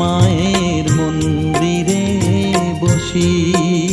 মায়ের মন্দিরে বসি।